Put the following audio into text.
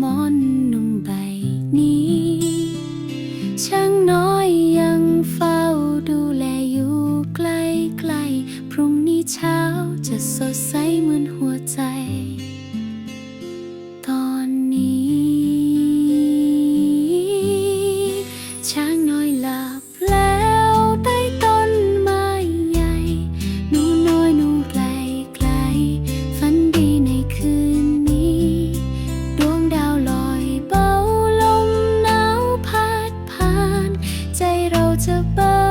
มอนนุ่มใบนี้ช่าง จะเบิกบา